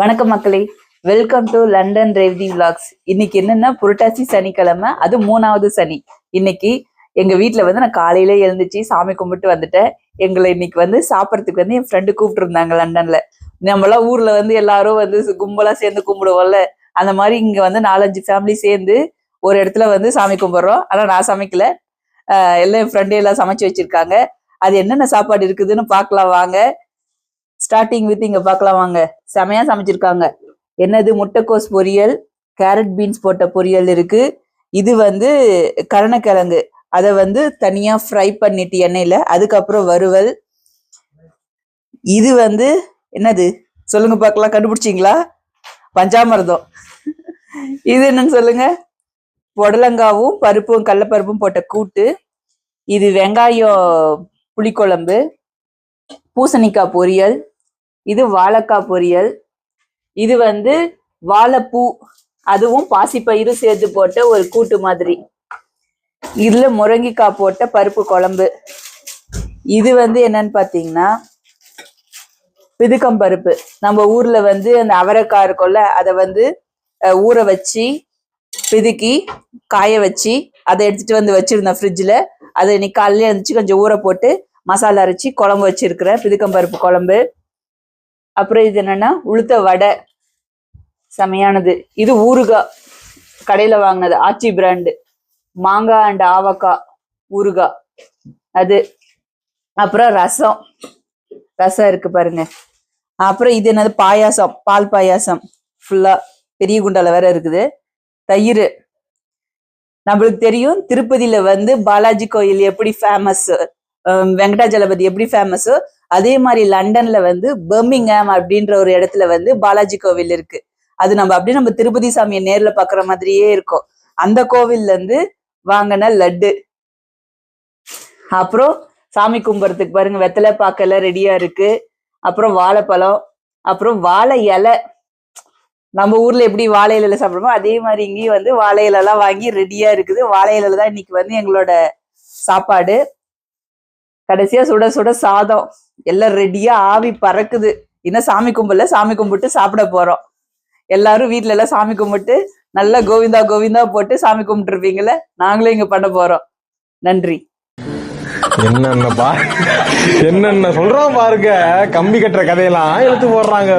வணக்கம் மக்களே. Welcome to London Revathi vlogs. இன்னைக்கு என்னன்னா புரட்டாசி சனிக்கிழமை. அது மூணாவது சனி. இன்னைக்கு எங்க வீட்டுல வந்து நான் காலையில எழுந்துச்சு சாமி கும்பிட்டு வந்துட்டேன். எங்களை இன்னைக்கு வந்து சாப்பிட்றதுக்கு வந்து என் ஃப்ரெண்டு கூப்பிட்டு இருந்தாங்க லண்டன்ல நம்மளாம் ஊர்ல வந்து எல்லாரும் வந்து கும்பலா சேர்ந்து கும்பிடுவோம்ல. அந்த மாதிரி இங்க வந்து நாலஞ்சு ஃபேமிலி சேர்ந்து ஒரு இடத்துல வந்து சாமி கும்பிட்றோம். ஆனா நான் சமைக்கல. எல்லாம் என் ஃப்ரெண்டு எல்லாம் சமைச்சு வச்சிருக்காங்க. அது என்னென்ன சாப்பாடு இருக்குதுன்னு பார்க்கலாம் வாங்க. ஸ்டார்டிங் வித் இங்க பார்க்கலாம் வாங்க. செமையா சமைச்சிருக்காங்க. என்னது? முட்டைக்கோஸ் பொரியல் கேரட் பீன்ஸ் போட்ட பொரியல் இருக்கு. இது வந்து கரணக்கிழங்கு. அதை வந்து தனியா ஃப்ரை பண்ணிட்டு எண்ணெயில அதுக்கப்புறம் வறுவல். இது வந்து என்னது? சொல்லுங்க பார்க்கலாம். கண்டுபிடிச்சிங்களா? பஞ்சாமிரதம். இது என்னன்னு சொல்லுங்க? புடலங்காவும் பருப்பும் கடலப்பருப்பும் போட்ட கூட்டு. இது வெங்காயம் புளிக்குழம்பு. பூசணிக்காய் பொரியல் இது வாழைக்காய் பொரியல் இது வந்து வாழைப்பூ அதுவும் பாசிப்பயிரும் சேர்த்து போட்ட ஒரு கூட்டு மாதிரி. இதுல முருங்கைக்காய் போட்ட பருப்பு குழம்பு. இது வந்து என்னன்னு பாத்தீங்கன்னா பிதுக்கம் பருப்பு. நம்ம ஊர்ல வந்து அந்த அவரைக்காய் இருக்கும்ல அதை வந்து ஊற வச்சு பிதுக்கி காய வச்சு அதை எடுத்துட்டு வந்து வச்சிருந்தேன் ஃப்ரிட்ஜில் அதை இன்னைக்கு காலையில இருந்துச்சு கொஞ்சம் ஊற போட்டு மசாலா அரைச்சி குழம்பு வச்சிருக்கிறேன் பிதுக்கம்பருப்பு குழம்பு. அப்புறம் இது என்னன்னா உளுத்த வடை. செமையானது. இது ஊறுகாய் கடையில் வாங்கினது. ஆச்சி பிராண்டு மாங்காய் அண்ட் ஆவக்காய் ஊறுகாய் அது. அப்புறம் ரசம். ரசம் இருக்கு பாருங்க. அப்புறம் இது என்னது? பாயாசம். பால் பாயாசம். ஃபுல்லா பெரிய குண்டால வேற இருக்குது. தயிர். நம்மளுக்கு தெரியும். திருப்பதியில வந்து பாலாஜி கோயில் எப்படி ஃபேமஸ் வெங்கடாஜலபதி எப்படி ஃபேமஸோ அதே மாதிரி லண்டன்ல வந்து பெர்மிங்ஹாம் அப்படின்ற ஒரு இடத்துல வந்து பாலாஜி கோவில் இருக்கு. அது நம்ம அப்படியே நம்ம திருப்பதி சாமியை நேர்ல பாக்குற மாதிரியே இருக்கும். அந்த கோவில்ல இருந்து வாங்கின லட்டு. அப்புறம் சாமி கும்பிட்றதுக்கு பாருங்க வெத்தலை பாக்கல ரெடியா இருக்கு. அப்புறம் வாழைப்பழம் அப்புறம் வாழை இலை. நம்ம ஊர்ல எப்படி வாழை இலையில சாப்பிடுறோமோ அதே மாதிரி இங்கேயும் வந்து வாழை இலைலாம் வாங்கி ரெடியா இருக்குது. வாழை இலையில தான் இன்னைக்கு வந்து எங்களோட சாப்பாடு. கடைசியா சுட சுட சாதம். எல்லாம் ரெடியா ஆவி பறக்குது. இன்னும் சாமி கும்பல? சாமி கும்பிட்டு சாப்பிட போறோம். எல்லாரும் வீட்டுல எல்லாம் சாமி கும்பிட்டு நல்லா கோவிந்தா கோவிந்தா போட்டு சாமி கும்பிட்டு இருப்பீங்களே நாங்களும் இங்க பண்ண போறோம். நன்றி. என்னென்ன பா என்னென்ன சொல்றான் பாருங்க. கம்பி கட்டுற கதையெல்லாம் எடுத்து போடுறாங்க.